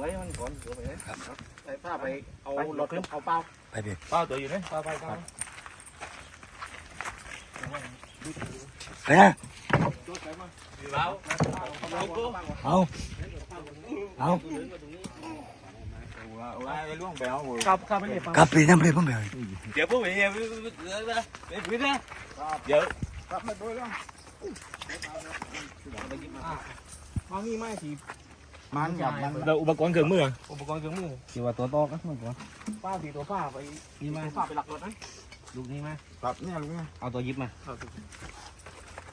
ไว้มันก่อนเดี๋ยวไปเลยไปป้าไปเอารถเอาเป้าไปเด็กเป้าตัวอยู่ไหนเป้าไปเป้าไปนะเป้าเอาเอาครับครับไปเลยกลับไปน้ำเลยผมไปเดี๋ยวพวกไปเนี่ยไปไปนะเดี๋ยวครับไม่ด้วยแล้วมามีไม้สี มันกับมันเราอุปกรณ์เครื่องมืออุปกรณ์เครื่องมือที่ว่าตัวโตอกนะมันก่อนป้าสีตัวป้าไปนี่มาป้าไปหลักรถนะลูกนี้มาครับเนี่ยลุงเนี่ยเอาตัวยิบมา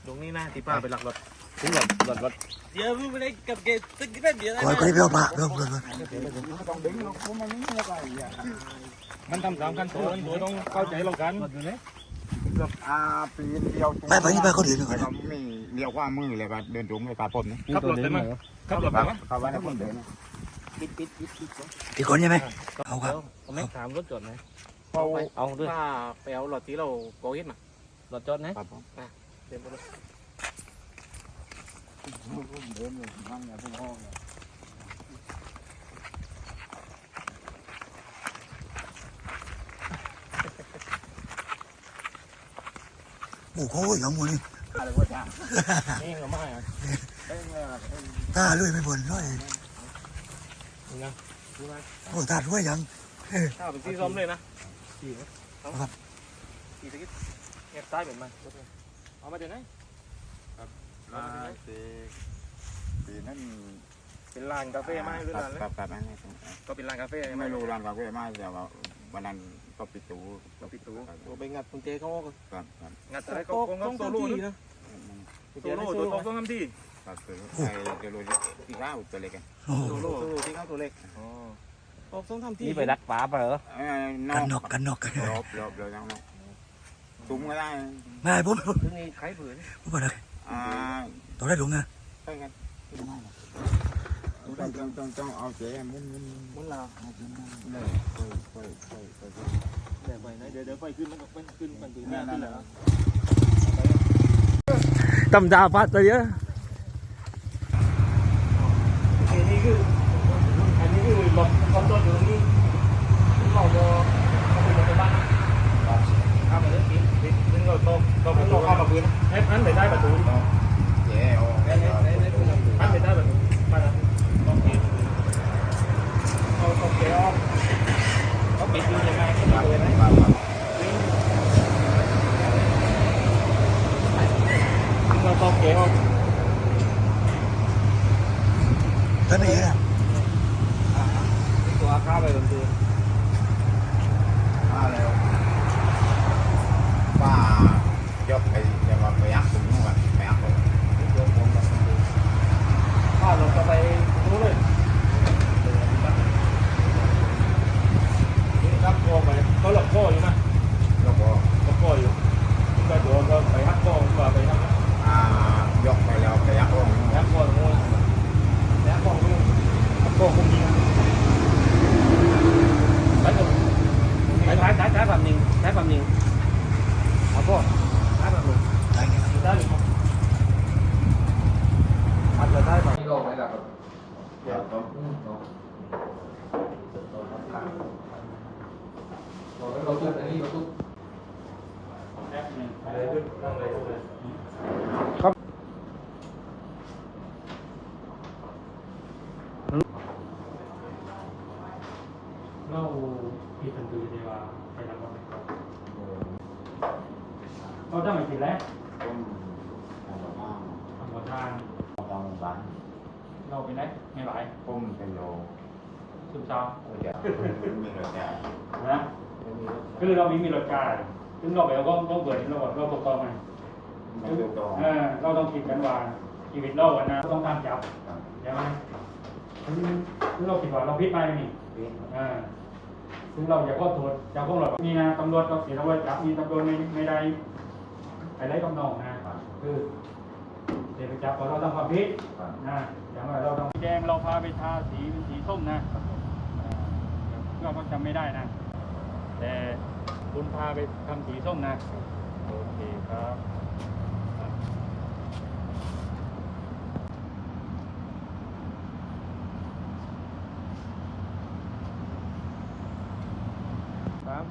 ตรงนี้นะที่ป้าไปหลักรถถึงหลดหลดหลดเดี๋ยวไม่ได้กับเกตตึ้งได้เดี๋ยวคอยคอยไปเอาปลาเริ่มเลยไม่ต้องดึงหรอกเพราะมันไม่มีอะไรอย่างมันทำตามขั้นตอนตัวต้องเข้าใจเรากันหลดอยู่เลย แบบอาปีนเดียวไปไปนี่ไปเขาเดือดเลยเราไม่เลี้ยวว่ามือเลยก็เดินตรงเลยปลาปนนะขับรถได้ไหมขับรถคได้รับไหมเขาว่าได้คนเดินปิดปิดปิดปิดที่คนใช่ไหมเอาครับเอาไหมถามรถจอดไหมเขาเอาด้วยป้าไปเอารถที่เราโกยมารถจอดไหมครับผมเต็มไปเลยเดินเลยนั่งเนี่ยพวกห้องเนี่ย โอ้โหยังหมดนี่อะไรก็จ้านี่ก็ไม่อะเอ้ยเนี่ยตาเลยไม่บ่นเลยนี่นะโอ้ตาด้วยยังถ้าเป็นที่ซ้อมเลยนะครับสี่สกิดเงียบซ้ายเป็นไหมเอามาจากไหนลาปีปีนั้นเป็นร้านกาแฟไหมหรือร้านอะไรครับครับอันนี้ก็เป็นร้านกาแฟใช่ไหมไม่รู้ร้านกาแฟไหมแต่ว่า วันนั้นก็ปิดตู้ก็ปิดตู้ตัวไปงัดกุญแจเขาก็ครับครับงัดอะไรก็ก็โซโล่นะโซโล่ตัวโตต้องทำที่ครับคือไอ้เดี๋ยวรู้ที่ข้าวตัวเล็กกันโอ้โซโล่ที่เขาตัวเล็กอ๋อก็ต้องทำที่นี่ไปรักป๋าไปเหรอนกันนออกกกันนอกกันรอบรอบเลยยังนอกตุ้มก็ได้ไม่ผมผมถึงนี่ไข่ผืนผมบอกเลยอ่าตัวได้ลงนะไปกัน ต้องต้องต้องต้องเอาเจ๊มุนมุนมุนลาเลยไปไปไปไปเดี๋ยวไปไหนเดี๋ยวเดี๋ยวไปขึ้นมันก็เป็นขึ้นมันถึงหน้านั่นแล้แหวละตำดาพัดเลยอะอันนี้คืออันนี้คือหลบความต้นอยู่ตรงนี้เราจะเอาไปหลบในบ้านข้ามไปเลยปิดปิดซึ่งเราต้องเราไม่ต้องเข้ามาพื้นให้พันไปได้ประตู เจ๊เอา พันไปได้ประตูมาแล้วต้องปิดเราต้องเกลียวเขาปิดอยู่ยังไงก็ปิดเลยนะเราต้องเกลียว ท่านนี่ะตัวข้าไปบนตัวมาแล้วป้ายกไปจะมาไปยักษ์ตรงนู้นไปยักษ์เลยข้าเราจะไปรู้เลยรับโก้ไปเขาหลบโก้อยู่ไหม แล้วก็ หลบโก้อยู่ก็ตัวก็ไปฮักโก้ดีกว่าไปฮัก อ่ายกไปแล้วไปยักษ์ลง ฮักโก้ตรงนู้นฮักโก้ตรงนู้นฮักโก้คงยิงไปตรง ใช้ใช้ใช้ใช้แบบนึงใช้แบบนึงเอาก็ ฮักแบบนู้น ได้ไง ได้หรือเปล่าฮักเลยได้ป่ะ เราทุกอันนี้เราทุกแอปหนึ่งอะไรขึ้นนั่งเลยเลยเราผิดทันทีดีว่าไปทำอะไรก่อนเราจะไม่ผิดแล้วต้มอะไรบ้างทำหัวทางตองบ้าน เราไปไหนไม่ไหวต้มเป็นโลซึมเศร้าก็จะมีรสชาตินะคือเรามีมีรถกายซึ่งเราไปเราก็ต้องเปิดเราเราตกต้องไหมไม่ถูกต้องเออเราต้องคิดกันว่าชีวิตเราวันนะต้องตามจับใช่ไหมซึ่งเราคิดว่าเราพิษไหมนี่อ่าซึ่งเราอยากก็โทษอยากก็หลบนี่นะตำรวจก็เสียตำรวจจับนี่ตำรวจไม่ไม่ได้อะไรกำนองนะคือ เดี๋ยวไปจับพอเราทำความผิดนะอย่างไรเราต้องแดงเราพาไปทาสีเป็นสีส้มนะเราก็จำไม่ได้นะ แต่คุณพาไปทำสีส้มนะ โอเคครับครับ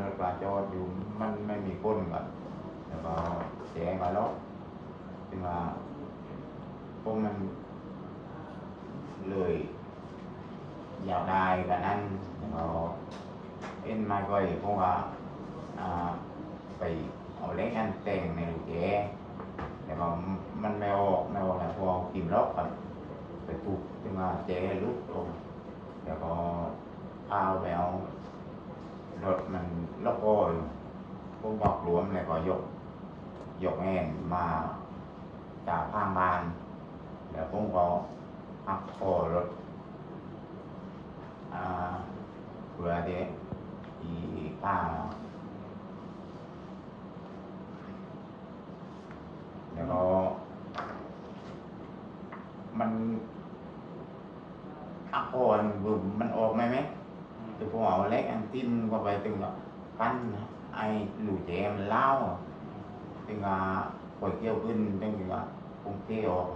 รถปลา จอดอยู่มันไม่มีก้นก่อนแล้วก็แสงมาแล้วขึ้นมาพวกมันเลยอยากได้กันนั้นแล้วเอ็นมาก็พวกว่าอ่าไปเอาเล็กอันแต่งในลูกแกแล้วก็มันไม่ออกไม่ออกแล้วพอกิมล็อกกันไปถูกขึ้นมาแจลุกลงแล้วก็พาไปเอา รถมันแล็อกโอ้อยู่พวกบอกหลวมเลยก็ยก ยกแง่มาจากข้างบ้านแล้วผมก็หักคอรถอ่าเพื่อที่อีป้าแล้วก็มันหักคอมันมันออกไหม ไหม từ phố họ lấy ăn tin qua về từng là căn ai lù trẻ em lao từng là khỏi kêu ขึ้น từng là không kêu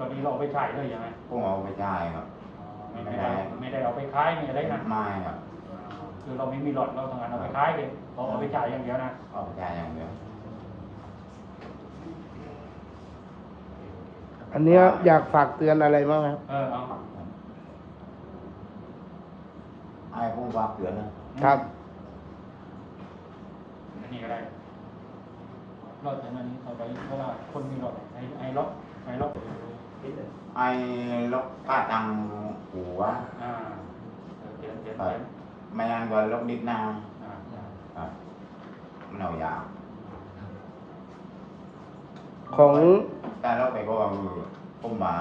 ตอนนี้เราเอาไปขายเลยยังไงพวกเอาไปจ่ายครับไม่ไม่ได้ไม่ได้เอาไปขายไม่ได้นะไม่ครับคือเราไม่มีหลอดเราทำงานเอาไปขายเลยเราเอาไปจ่ายอย่างเดียวนะเอาไปจ่ายอย่างเดียวอันเนี้ยอยากฝากเตือนอะไรบ้างครับเออเอา ai cũng vào cửa nữa อันนี้ก็ได้รถแต่มันนี้เขาไปเพราะว่าคนมีรถไอ้ไอ้ล็อกไอ้ล็อก ai lốc cá tăng của อ่าเออเขียนเขียน ờ, เขียน mấy anh gọi lốc đít na อ่า à, nào dạ ของ ta lốc phải có không mà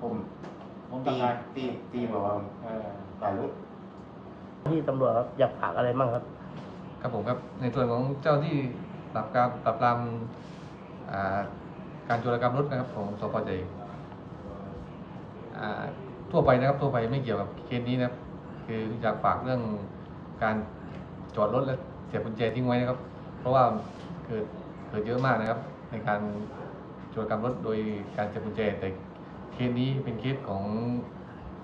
không ผม ti จำได้ ti ti vào เออ cả lúc ที่ตำรวจครับอยากฝากอะไรบ้างครับ ครับผมครับในส่วนของเจ้าที่ปราบการปราบปรามอ่าการโจรกรรมรถนะครับของสพใจอ่าทั่วไปนะครับทั่วไปไม่เกี่ยวกับเคสนี้นะครับ คืออยากฝากเรื่องการจอดรถและเสียบกุญแจทิ้งไว้นะครับ เพราะว่าเกิดเกิดเยอะมากนะครับ ในการโจรกรรมรถโดยการเสียบกุญแจแต่เคสนี้เป็นเคสของ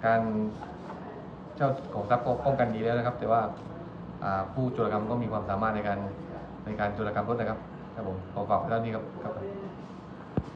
การ เจ้าของทรัพย์ก็ป้องกันดีแล้วนะครับ แต่ว่าผู้โจรกรรมก็มีความสามารถในการในการโจรกรรมรถนะครับครับผมขอฝากไว้เท่านี้ครับครับ